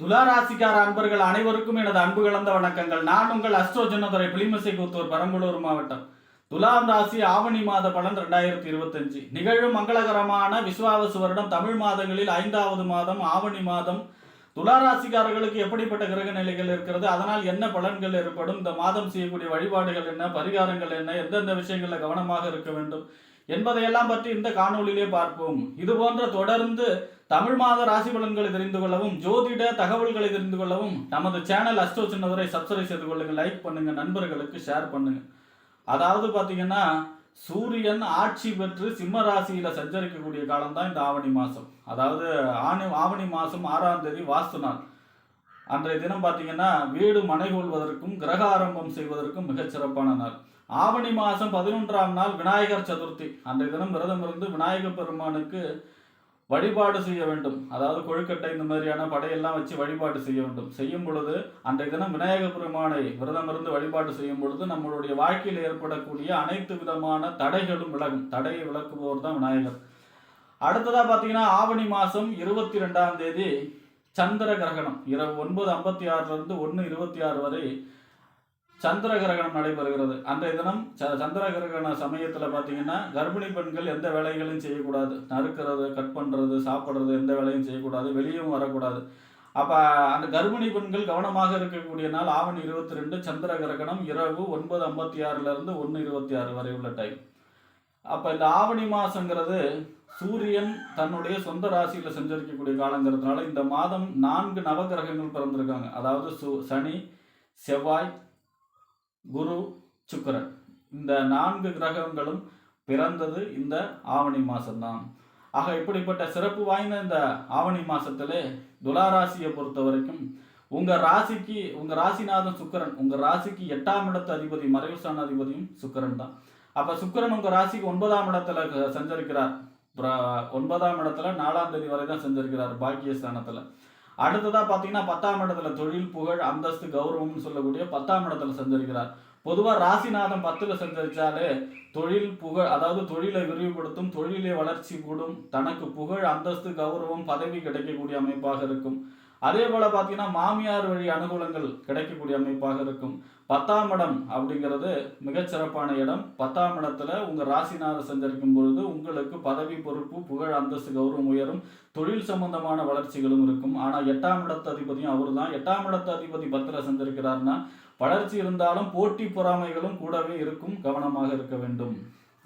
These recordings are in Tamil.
துலாராசிக்கார அன்பர்கள் அனைவருக்கும் எனது அன்பு கலந்த வணக்கங்கள். நான் உங்கள் அஸ்ட்ரோ ஜன்னதுரை பிளிமசை கூத்தூர் பெரம்பலூர் மாவட்டம். துலாம் ராசி ஆவணி மாத பலன் ரெண்டாயிரத்தி இருபத்தஞ்சு. நிகழும் மங்களகரமான விஸ்வாவசு வருடம் தமிழ் மாதங்களில் ஐந்தாவது மாதம் ஆவணி மாதம். துளாராசிக்காரர்களுக்கு எப்படிப்பட்ட கிரக நிலைகள் இருக்கிறது? அதனால் என்ன பலன்கள் ஏற்படும்? இந்த மாதம் செய்யக்கூடிய வழிபாடுகள் என்ன? பரிகாரங்கள் என்ன? எந்தெந்த விஷயங்களில் கவனமாக இருக்க வேண்டும்? என்பதையெல்லாம் பற்றி இந்த காணொளியிலே பார்ப்போம். இது போன்ற தொடர்ந்து தமிழ் மாத ராசி பலன்களை தெரிந்து கொள்ளவும் ஜோதிட தகவல்களை தெரிந்து கொள்ளவும் நமது சேனல் அஸ்டோ சின்னவரை சப்ஸ்கிரைப் செய்து கொள்ளுங்க லைக் பண்ணுங்க நண்பர்களுக்கு ஷேர் பண்ணுங்க. அதாவது பார்த்தீங்கன்னா சூரியன் ஆட்சி பெற்று சிம்ம ராசியில சஞ்சரிக்கக்கூடிய காலம் தான் இந்த ஆவணி மாசம். அதாவது ஆணி ஆவணி மாசம் ஆறாம் தேதி வாஸ்து நாள். அன்றைய தினம் பார்த்தீங்கன்னா வீடு மனை கொள்வதற்கும் கிரக ஆரம்பம் செய்வதற்கும் மிகச் சிறப்பான நாள். ஆவணி மாதம் பதினொன்றாம் நாள் விநாயகர் சதுர்த்தி. அன்றைய தினம் விரதம் இருந்து விநாயகர் பெருமானுக்கு வழிபாடு செய்ய வேண்டும். அதாவது கொழுக்கட்டை இந்த மாதிரியான படையெல்லாம் வச்சு வழிபாடு செய்ய வேண்டும். செய்யும் பொழுது அன்றைய தினம் விநாயக பெருமானை விரதம் இருந்து வழிபாடு செய்யும் பொழுது நம்மளுடைய வாழ்க்கையில் ஏற்படக்கூடிய அனைத்து விதமான தடைகளும் விலகும். தடையை விளக்குபவர் தான் விநாயகர். அடுத்ததாக பார்த்தீங்கன்னா ஆவணி மாதம் இருபத்தி ரெண்டாம் தேதி சந்திர கிரகணம். இரவு ஒன்பது ஐம்பத்தி ஆறுலேருந்து ஒன்று இருபத்தி ஆறு வரை சந்திர கிரகணம் நடைபெறுகிறது. அன்றைய தினம் ச- சந்திர கிரகண சமயத்தில் பார்த்தீங்கன்னா கர்ப்பிணி பெண்கள் எந்த வேலைகளையும் செய்யக்கூடாது. நறுக்கிறது கட் பண்ணுறது சாப்பிட்றது எந்த வேலையும் செய்யக்கூடாது. வெளியும் வரக்கூடாது. அப்போ அந்த கர்ப்பிணி பெண்கள் கவனமாக இருக்கக்கூடிய நாள் ஆவணி இருபத்தி ரெண்டு சந்திர கிரகணம் இரவு ஒன்பது ஐம்பத்தி ஆறுலேருந்து ஒன்று இருபத்தி ஆறு வரை உள்ள டைம் அப்போ இந்த ஆவணி மாதங்கிறது சூரியன் தன்னுடைய சொந்த ராசியில் செஞ்சிருக்கக்கூடிய காலங்கிறதுனால இந்த மாதம் நான்கு நவகிரகங்கள் பிறந்திருக்காங்க. அதாவது சு சனி செவ்வாய் குரு சுக்கிரன். இந்த நான்கு கிரகங்களும் பிறந்தது இந்த ஆவணி மாதம்தான் ஆக இப்படிப்பட்ட சிறப்பு வாய்ந்த இந்த ஆவணி மாதத்திலே துளாராசியை பொறுத்த வரைக்கும் உங்கள் ராசிக்கு உங்கள் ராசிநாதன் சுக்கிரன் உங்கள் ராசிக்கு எட்டாம் இடத்து அதிபதி மறைவுசான அதிபதியும் சுக்கரன் தான். அப்போ சுக்கிரன் உங்கள் ராசிக்கு ஒன்பதாம் இடத்துல சஞ்சரிக்கிறார். ஒன்பதாம் இடத்துல நாலாம் தேதி வரை தான் செஞ்சிருக்கிறார் பாக்கியஸ்தானத்தில். அடுத்ததா பாத்தீங்கன்னா பத்தாம் இடத்துல தொழில் புகழ் அந்தஸ்து கௌரவம்னு சொல்லக்கூடிய பத்தாம் இடத்துல சஞ்சரிக்கிறார் பொதுவா ராசிநாதன் பத்துல சஞ்சரிச்சாலே தொழில் புகழ் அதாவது தொழிலை விரிவுபடுத்தும் தொழிலை வளர்ச்சி கூடும் தனக்கு புகழ் அந்தஸ்து கௌரவம் பதவி கிடைக்கக்கூடிய அமைப்பாக இருக்கும். அதே போல பார்த்தீங்கன்னா மாமியார் வழி அனுகூலங்கள் கிடைக்கக்கூடிய அமைப்பாக இருக்கும். பத்தாம் இடம் அப்படிங்கிறது மிகச்சிறப்பான இடம். பத்தாம் இடத்துல உங்கள் ராசிநாத சஞ்சரிக்கும் பொழுது உங்களுக்கு பதவி பொறுப்பு புகழ் அந்தஸ்து கௌரவம் உயரும். தொழில் சம்பந்தமான வளர்ச்சிகளும் இருக்கும். ஆனால் எட்டாம் இடத்து அதிபதியும் அவர் தான் எட்டாம் இடத்து அதிபதி பத்திர சஞ்சரிக்கிறார்னா வளர்ச்சி இருந்தாலும் போட்டி பொறாமைகளும் கூடவே இருக்கும். கவனமாக இருக்க வேண்டும்.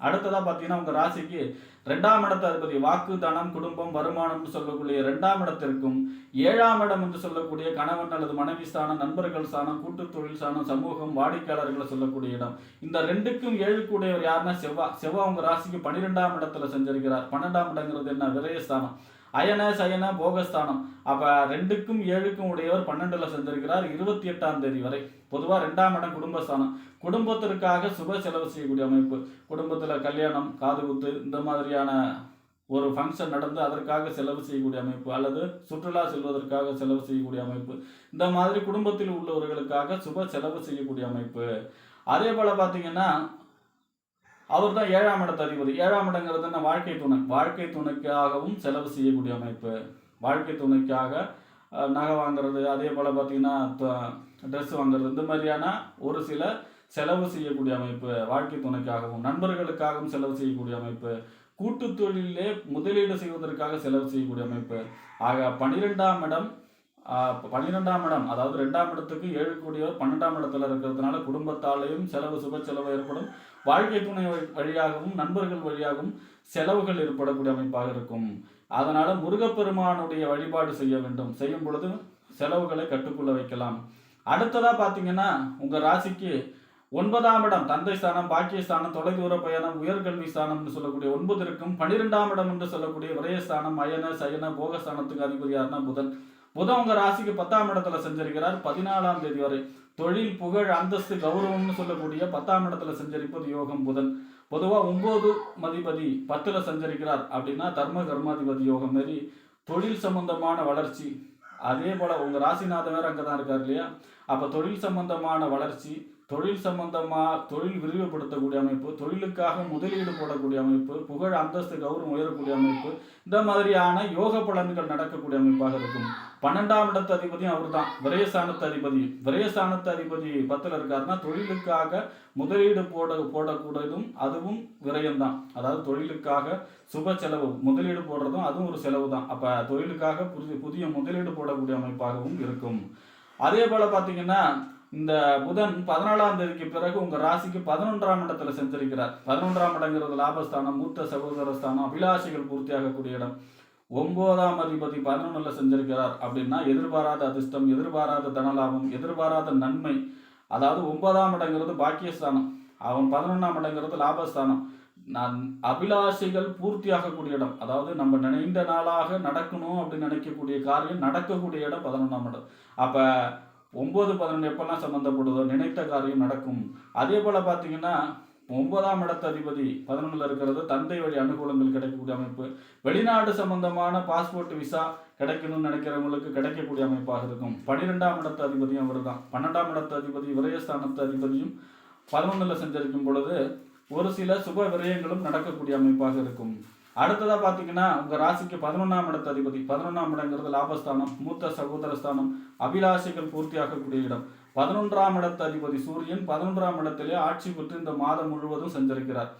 அடுத்ததா பார்த்தீங்கன்னா உங்க ராசிக்கு ரெண்டாம் இடத்த அதிபதி வாக்கு தனம் குடும்பம் என்று சொல்லக்கூடிய ரெண்டாம் இடத்திற்கும் ஏழாம் இடம் என்று சொல்லக்கூடிய கணவன் அல்லது மனைவி ஸ்தானம் நண்பர்கள் ஸ்தானம் கூட்டு தொழில் ஸ்தானம் சமூகம் வாடிக்கையாளர்களை சொல்லக்கூடிய இடம். இந்த ரெண்டுக்கும் ஏழுக்குடையவர் யாருன்னா செவ்வா. செவ்வா உங்க ராசிக்கு பன்னிரெண்டாம் இடத்துல செஞ்சிருக்கிறார். பன்னெண்டாம் இடங்கிறது என்ன? விரயஸ்தானம். அயன சயன போகஸ்தானம். அப்ப ரெண்டுக்கும் ஏழுக்கும் உடையவர் பன்னெண்டுல சென்றிருக்கிறார் இருபத்தி எட்டாம் தேதி வரை. பொதுவா ரெண்டாம் இடம் குடும்பஸ்தானம். குடும்பத்திற்காக சுப செலவு செய்யக்கூடிய அமைப்பு. குடும்பத்துல கல்யாணம் காது குத்து இந்த மாதிரியான ஒரு ஃபங்க்ஷன் நடந்து அதற்காக செலவு செய்யக்கூடிய அமைப்பு. அல்லது சுற்றுலா செல்வதற்காக செலவு செய்யக்கூடிய அமைப்பு. இந்த மாதிரி குடும்பத்தில் உள்ளவர்களுக்காக சுப செலவு செய்யக்கூடிய அமைப்பு. அதே போல பார்த்தீங்கன்னா அவர் தான் ஏழாம் இடத்து அதிபதி. ஏழாம் இடங்கிறது என்ன? வாழ்க்கை துணை. வாழ்க்கை துணைக்காகவும் செலவு செய்யக்கூடிய அமைப்பு. வாழ்க்கை துணைக்காக நகை வாங்குறது அதே போல் பார்த்தீங்கன்னா ட்ரெஸ் வாங்குறது இந்த மாதிரியான ஒரு சில செலவு செய்யக்கூடிய அமைப்பு வாழ்க்கை துணைக்காகவும் நண்பர்களுக்காகவும் செலவு செய்யக்கூடிய அமைப்பு கூட்டு தொழிலே முதலீடு செய்வதற்காக செலவு செய்யக்கூடிய அமைப்பு. ஆக பன்னிரெண்டாம் இடம் பன்னிரெண்டாம் இடம் அதாவது ரெண்டாம் இடத்துக்கு ஏழு கூடியவர் பன்னெண்டாம் இடத்துல இருக்கிறதுனால குடும்பத்தாலேயும் செலவு சுப செலவு ஏற்படும். வாழ்க்கை துணை வழி- வழியாகவும் நண்பர்கள் வழியாகவும் செலவுகள் ஏற்படக்கூடிய அமைப்பாக இருக்கும். அதனால முருகப்பெருமானுடைய வழிபாடு செய்ய வேண்டும். செய்யும் பொழுது செலவுகளை கட்டுக்குள்ள வைக்கலாம். அடுத்ததா பாத்தீங்கன்னா உங்க ராசிக்கு ஒன்பதாம் இடம் தந்தை ஸ்தானம் பாக்கியஸ்தானம் தொலைதூர பயணம் உயர்கல்வி ஸ்தானம்னு சொல்லக்கூடிய ஒன்பது இருக்கும். பன்னிரெண்டாம் இடம் என்று சொல்லக்கூடிய விரயஸ்தானம் அயன சயன போகஸ்தானத்துக்கு அதிபதியார்னா புதன். புதன் உங்க ராசிக்கு பத்தாம் இடத்துல செஞ்சிருக்கிறார் பதினாலாம் தேதி வரை தொழில் புகழ் அந்தஸ்து கௌரவம்னு சொல்லக்கூடிய பத்தாம் இடத்துல சஞ்சரிப்பது யோகம் புதன். பொதுவா ஒன்பது மதிபதி பத்துல சஞ்சரிக்கிறார் அப்படின்னா தர்ம கர்மாதிபதி யோகம் மாரி தொழில் சம்பந்தமான வளர்ச்சி. அதே போல உங்க ராசிநாதன் வேற அங்கதான் இருக்கார் இல்லையா? அப்ப தொழில் சம்பந்தமான வளர்ச்சி தொழில் சம்பந்தமா தொழில் விரிவுபடுத்தக்கூடிய அமைப்பு தொழிலுக்காக முதலீடு போடக்கூடிய அமைப்பு புகழ் அந்தஸ்து கௌரவம் உயரக்கூடிய அமைப்பு இந்த மாதிரியான யோக பலன்கள் நடக்கக்கூடிய அமைப்பாக இருக்கும். பன்னெண்டாம் இடத்து அதிபதியும் அவர் தான் விரயசானத்து அதிபதி. விரயசானத்து அதிபதி பத்தில் இருக்காருன்னா தொழிலுக்காக முதலீடு போட போடக்கூடியதும் அதுவும் விரயம்தான். அதாவது தொழிலுக்காக சுப செலவு முதலீடு போடுறதும் அதுவும் ஒரு செலவு தான் அப்ப தொழிலுக்காக புதிய புதிய முதலீடு போடக்கூடிய அமைப்பாகவும் இருக்கும். அதே போல பாத்தீங்கன்னா இந்த புதன் பதினாலாம் தேதிக்கு பிறகு உங்க ராசிக்கு பதினொன்றாம் இடத்துல செஞ்சிருக்கிறார் பதினொன்றாம் இடங்கிறது லாபஸ்தானம் மூத்த சகோதர ஸ்தானம் அபிலாஷைகள் பூர்த்தியாகக்கூடிய இடம். ஒன்பதாம் அதிபதி பதினொன்னுல செஞ்சிருக்கிறார் அப்படின்னா எதிர்பாராத அதிர்ஷ்டம் எதிர்பாராத தனலாபம் எதிர்பாராத நன்மை. அதாவது ஒன்பதாம் இடங்கிறது பாக்கியஸ்தானம். அவன் பதினொன்றாம் இடங்கிறது லாபஸ்தானம். நான் அபிலாஷைகள் பூர்த்தியாகக்கூடிய இடம். அதாவது நம்ம நினைந்த நாளாக நடக்கணும் அப்படின்னு நினைக்கக்கூடிய காரியம் நடக்கக்கூடிய இடம் பதினொன்றாம் இடம். அப்போ ஒம்பது பதினொன்று எப்பெல்லாம் சம்மந்தப்படுதோ நினைத்த காரியம் நடக்கும். அதே போல் பார்த்தீங்கன்னா ஒன்பதாம் இடத்த அதிபதி பதினொன்றில் இருக்கிறது தந்தை வழி அனுகூலங்கள் கிடைக்கக்கூடிய அமைப்பு. வெளிநாடு சம்பந்தமான பாஸ்போர்ட் விசா கிடைக்கணும்னு நினைக்கிறவங்களுக்கு கிடைக்கக்கூடிய அமைப்பாக இருக்கும். பன்னிரெண்டாம் இடத்த அதிபதியும் அவர் தான் பன்னெண்டாம் இடத்த அதிபதி விரயஸ்தானத்து அதிபதியும் பதினொன்றில் செஞ்சிருக்கும் பொழுது ஒரு சில சுப விரயங்களும் நடக்கக்கூடிய அமைப்பாக இருக்கும். அடுத்ததா பாத்தீங்கன்னா உங்க ராசிக்கு பதினொன்னாம் இடத்து அதிபதி. பதினொன்னாம் இடங்கிறது லாபஸ்தானம் மூத்த சகோதர ஸ்தானம் அபிலாஷைகள் பூர்த்தியாகக்கூடிய இடம். பதினொன்றாம் இடத்து அதிபதி சூரியன் பதினொன்றாம் இடத்திலே ஆட்சி பெற்று இந்த மாதம் முழுவதும் செஞ்சிருக்கிறார்.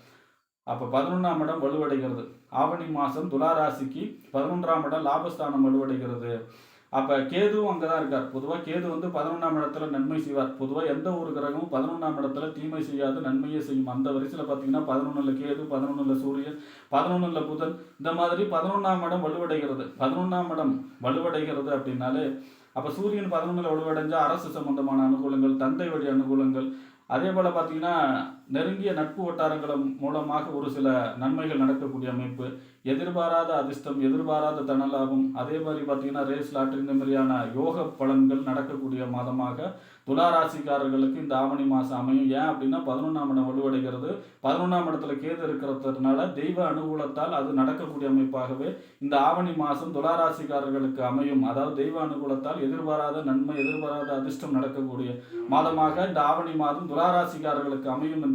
அப்ப பதினொன்றாம் இடம் வலுவடைகிறது. ஆவணி மாசம் துலா ராசிக்கு பதினொன்றாம் இடம் லாபஸ்தானம் வலுவடைகிறது. அப்போ கேதுவும் அங்கே தான் இருக்கார். பொதுவாக கேது வந்து பதினொன்றாம் இடத்துல நன்மை செய்வார். பொதுவாக எந்த ஒரு கிரகமும் பதினொன்றாம் இடத்துல தீமை செய்யாது நன்மையே செய்யும். அந்த வரிசையில் பார்த்தீங்கன்னா பதினொன்றில் கேது பதினொன்றில் சூரியன் பதினொன்றில் புதன் இந்த மாதிரி பதினொன்றாம் இடம் வலுவடைகிறது. பதினொன்றாம் இடம் வலுவடைகிறது அப்படின்னாலே அப்போ சூரியன் பதினொன்றில் வலுவடைஞ்சால் அரசு சம்பந்தமான அனுகூலங்கள் தந்தை வழி அனுகூலங்கள். அதே போல் பார்த்தீங்கன்னா நெருங்கிய நட்பு வட்டாரங்கள் மூலமாக ஒரு சில நன்மைகள் நடக்கக்கூடிய அமைப்பு. எதிர்பாராத அதிர்ஷ்டம் எதிர்பாராத தனலாபம் அதே மாதிரி பார்த்தீங்கன்னா ரேஸ் லாட்ரி இந்த மாதிரியான யோக பலன்கள் நடக்கக்கூடிய மாதமாக துளாராசிக்காரர்களுக்கு இந்த ஆவணி மாதம் அமையும். ஏன் அப்படின்னா பதினொன்றாம் இடம் வலுவடைகிறது. பதினொன்றாம் இடத்துல கேது இருக்கிறதுனால தெய்வ அனுகூலத்தால் அது நடக்கக்கூடிய அமைப்பாகவே இந்த ஆவணி மாதம் துளாராசிக்காரர்களுக்கு அமையும். அதாவது தெய்வ அனுகூலத்தால் எதிர்பாராத நன்மை எதிர்பாராத அதிர்ஷ்டம் நடக்கக்கூடிய மாதமாக இந்த ஆவணி மாதம் துளாராசிக்காரர்களுக்கு அமையும் என்று